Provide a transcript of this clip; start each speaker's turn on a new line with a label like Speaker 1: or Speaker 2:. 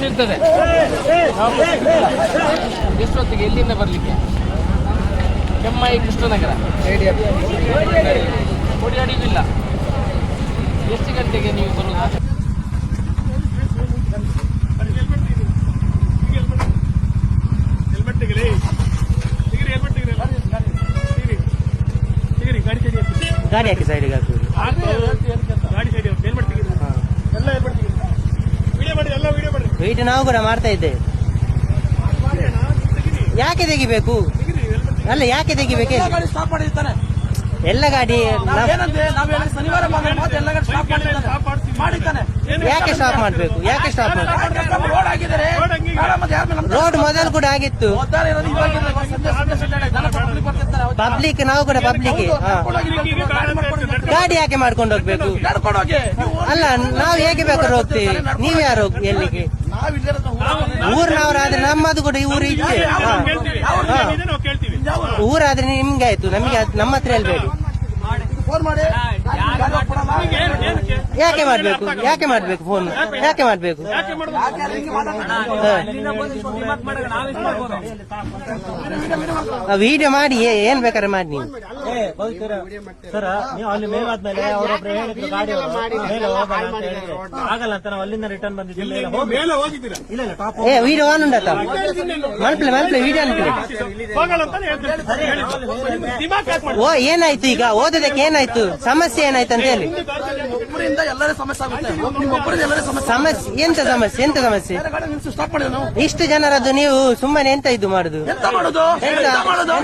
Speaker 1: ಇರ್ತದೆ ಎಷ್ಟೊತ್ತಿಗೆ ಎಲ್ಲಿಂದ ಬರಲಿಕ್ಕೆ? ಕೆಮ್ಮಾಯಿ ಕೃಷ್ಣನಗರ. ಕೊಡಿಯಾಡಿಗೂ ಇಲ್ಲ ಎಷ್ಟು ಗಂಟೆಗೆ ನೀವು ಬರುವುದು
Speaker 2: ಗಾಡಿ
Speaker 3: ಹಾಕಿ ಸೈಡಿಗೆ ಹಾಕುದು
Speaker 2: ಗಾಡಿ ಸೈಡ್ ಹೆಲ್ಮೆಟ್ ತೆಗಿರಿ ಎಲ್ಲ ಹೆಲ್ಮೆಟ್ ತೆಗಿರಿ ವಿಡಿಯೋ ಮಾಡಿ
Speaker 3: ವೆಯ್ಟ್ ನಾವು ಕೂಡ ಮಾಡ್ತಾ ಇದ್ದೇವೆ ಯಾಕೆ ತೆಗಿಬೇಕು? ಅಲ್ಲ ಯಾಕೆ ತೆಗಿಬೇಕು? ಎಲ್ಲ ಗಾಡಿ
Speaker 1: ಶನಿವಾರ
Speaker 3: ಯಾಕೆ ಸ್ಟಾಪ್ ಮಾಡ್ಬೇಕು? ಯಾಕೆ ಸ್ಟಾಪ್ ಮಾಡ್ಬೇಕು?
Speaker 1: ರೋಡ್
Speaker 3: ಮೊದಲು ಕೂಡ ಆಗಿತ್ತು? ಪಬ್ಲಿಕ್ ನಾವು ಕೂಡ ಪಬ್ಲಿಕ್
Speaker 1: ಗಾಡಿ
Speaker 3: ಯಾಕೆ ಮಾಡ್ಕೊಂಡು ಹೋಗ್ಬೇಕು?
Speaker 1: ಹೋಗಿ
Speaker 3: ಅಲ್ಲ ನಾವು ಹೇಗೆ ಬೇಕಾದ್ರೂ ಹೋಗ್ತೀವಿ? ನೀವ್ ಯಾರು ಎಲ್ಲಿಗೆ? ಊರ್ನವರಾದ್ರೆ ನಮ್ಮದು ಕೂಡ ಈ ಊರು ಇচ্ছে ಊರಾದ್ರೆ ನಿಮ್ಗೆ ಆಯ್ತು, ನಮಗೆ ನಮ್ಮ ಹತ್ರ ಹೇಳ್ಬೇಡಿ. ಯಾಕೆ ಮಾಡ್ಬೇಕು? ಯಾಕೆ ಮಾಡ್ಬೇಕು ಫೋನ್ ಯಾಕೆ ಮಾಡ್ಬೇಕು? ವಿಡಿಯೋ ಮಾಡಿ ಏನ್ ಬೇಕಾದ್ರೆ ಮಾಡಿ ನೀವು.
Speaker 4: ಸರ್ ನೀವು ಅಲ್ಲಿ ಮೇಲಾದ್ಮೇಲೆ ಅವರೊಬ್ರು ಹೇಳಿದ್ರು ಗಾಡಿ ಮೇಲೆ ಹೋಗೋಣ ಅಂತ ಹೇಳಿದ್ರು. ಆಗಲ್ಲ ಅಂತ ನಾವು ಅಲ್ಲಿಂದ ರಿಟರ್ನ್ ಬಂದಿದ್ದೀವಿ. ಮೇಲೆ
Speaker 2: ಹೋಗಿದ್ದೀರಾ?
Speaker 4: ಇಲ್ಲ ಇಲ್ಲ ಟಾಪ್
Speaker 3: ಏ ವಿಡಿಯೋ ಆನ್ ವಿಡಿಯೋ ಅನ್ಕೊಳ್ಳಿ ಓ ಏನಾಯ್ತು ಈಗ? ಓದೋದಕ್ಕೆ ಏನಾಯ್ತು? ಸಮಸ್ಯೆ ಏನಾಯ್ತು ಅಂತ ಹೇಳಿ.
Speaker 1: ಒಬ್ಬರಿಂದ ಎಲ್ಲರೇ ಸಮಸ್ಯೆ ಆಗುತ್ತೆ ನಿಮ್ಮೊಬ್ಬರಿಂದ ಎಲ್ಲರೂ ಸಮಸ್ಯೆ
Speaker 3: ಸಮಸ್ಯೆ ಎಂತ ಸಮಸ್ಯೆ ಎಂತ ಸಮಸ್ಯೆ
Speaker 1: ಬೇರೆ ಗಾಡಿ ನಿಲ್ಸಿ ಸ್ಟಾಪ್ ಮಾಡಿ ನಾವು
Speaker 3: ಇಷ್ಟು ಜನರದ್ದು ನೀವು ಸುಮ್ಮನೆ ಎಂತ ಇದು ಮಾಡುದು
Speaker 1: ಎಂತ ಮಾಡುದು
Speaker 3: ಎಂತ?
Speaker 1: ಎಂತ ಮಾಡುದು